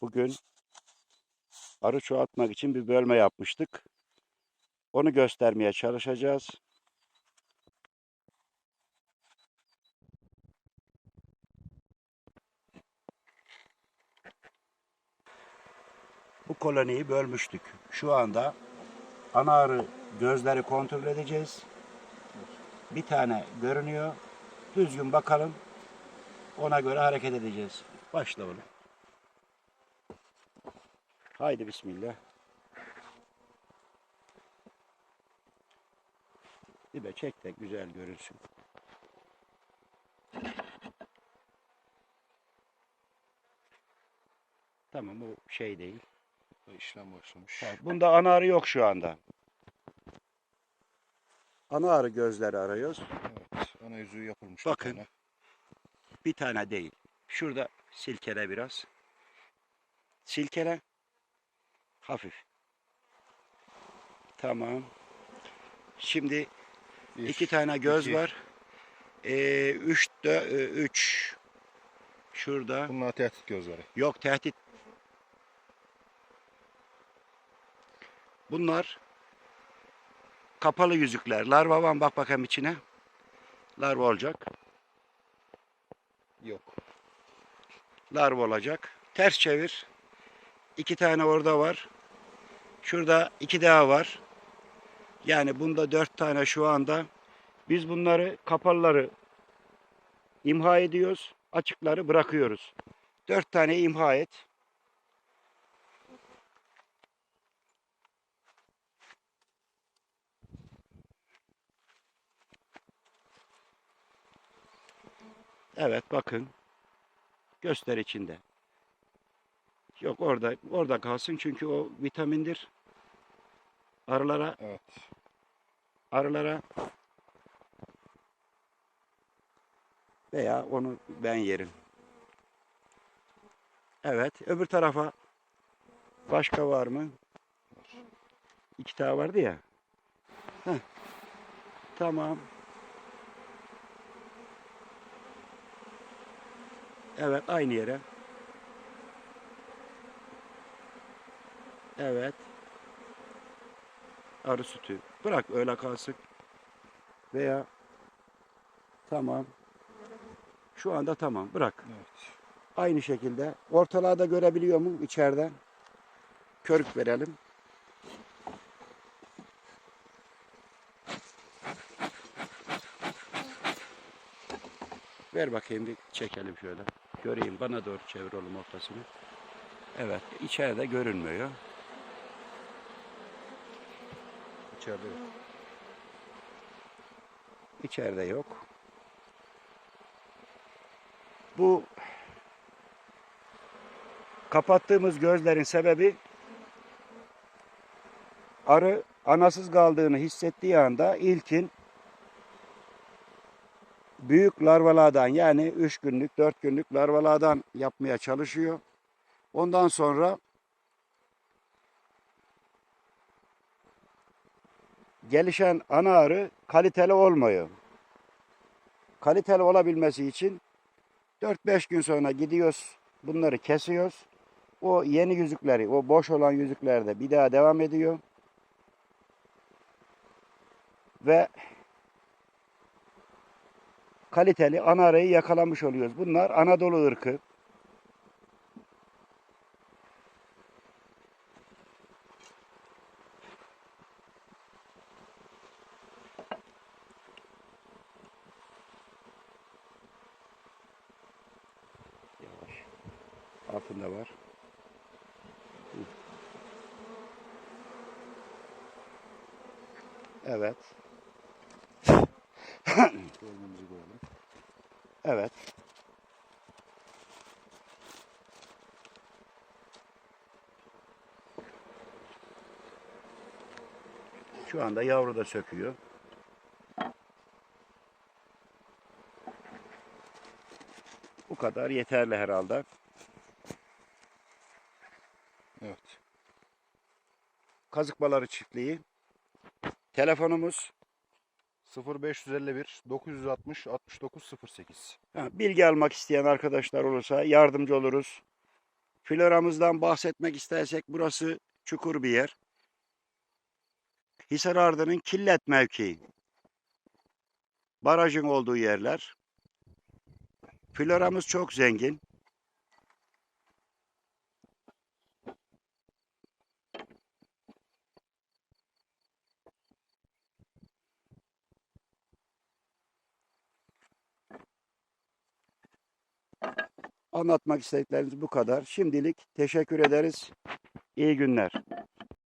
Bugün arı çoğaltmak için bir bölme yapmıştık. Onu göstermeye çalışacağız. Bu koloniyi bölmüştük. Şu anda ana arı gözleri kontrol edeceğiz. Bir tane görünüyor. Düzgün bakalım. Ona göre hareket edeceğiz. Başla oğlum. Haydi bismillah. Bir de çek de güzel görünsün. Tamam bu şey değil. İşlem başlamış. Evet, Bunda ana arı yok şu anda. Ana arı gözleri arıyoruz. Evet. Ana yüzüğü yapılmış. Bakın. Bir tane. Bir tane değil. Şurada silkele biraz. Silkele. Hafif. Tamam. Şimdi Bir, iki tane göz iki. var. Ee, üç de e, üç. Şurada. Bunlar tehdit gözleri. Yok tehdit. Bunlar kapalı yüzükler. Larva var mı? Bak bakalım içine. Larva olacak. Yok. larva olacak. Ters çevir. İki tane orada var. Şurada iki daha var. Yani bunda dört tane şu anda. Biz bunları kapalıları imha ediyoruz. Açıkları bırakıyoruz. Dört tane imha et. Evet bakın. Göster içinde. Yok orada orada kalsın çünkü o vitamindir. Arılara Evet. arılara veya onu ben yerim. Evet, öbür tarafa başka var mı? İki tane vardı ya. Heh. Tamam. Evet, aynı yere. Evet. Arı sütü. Bırak öyle kalsın. Veya tamam. Şu anda tamam. Bırak. Evet. Aynı şekilde. Ortalarda görebiliyor mu içeriden? Körük verelim. Ver bakayım bir çekelim şöyle. Göreyim. Bana doğru çevir oğlum ortasını. Evet. içeride görünmüyor. İçeride yok. İçeride yok. Bu kapattığımız gözlerin sebebi arı anasız kaldığını hissettiği anda ilkin büyük larvalardan yani 3 günlük 4 günlük larvalardan yapmaya çalışıyor. Ondan sonra gelişen ana arı kaliteli olmuyor. Kaliteli olabilmesi için 4-5 gün sonra gidiyoruz, bunları kesiyoruz. O yeni yüzükleri, o boş olan yüzükler de bir daha devam ediyor. Ve kaliteli ana arıyı yakalamış oluyoruz. Bunlar Anadolu ırkı. Altında var. Evet. Evet. Şu anda yavru da söküyor. Bu kadar yeterli herhalde. Kazık baları çiftliği. Telefonumuz 0551 960 69 08. Ha, bilgi almak isteyen arkadaşlar olursa yardımcı oluruz. Floramızdan bahsetmek istersek burası çukur bir yer. Hisar Ardı'nın Killet mevkii. Barajın olduğu yerler. Floramız çok zengin. Anlatmak istediklerimiz bu kadar. Şimdilik teşekkür ederiz. İyi günler.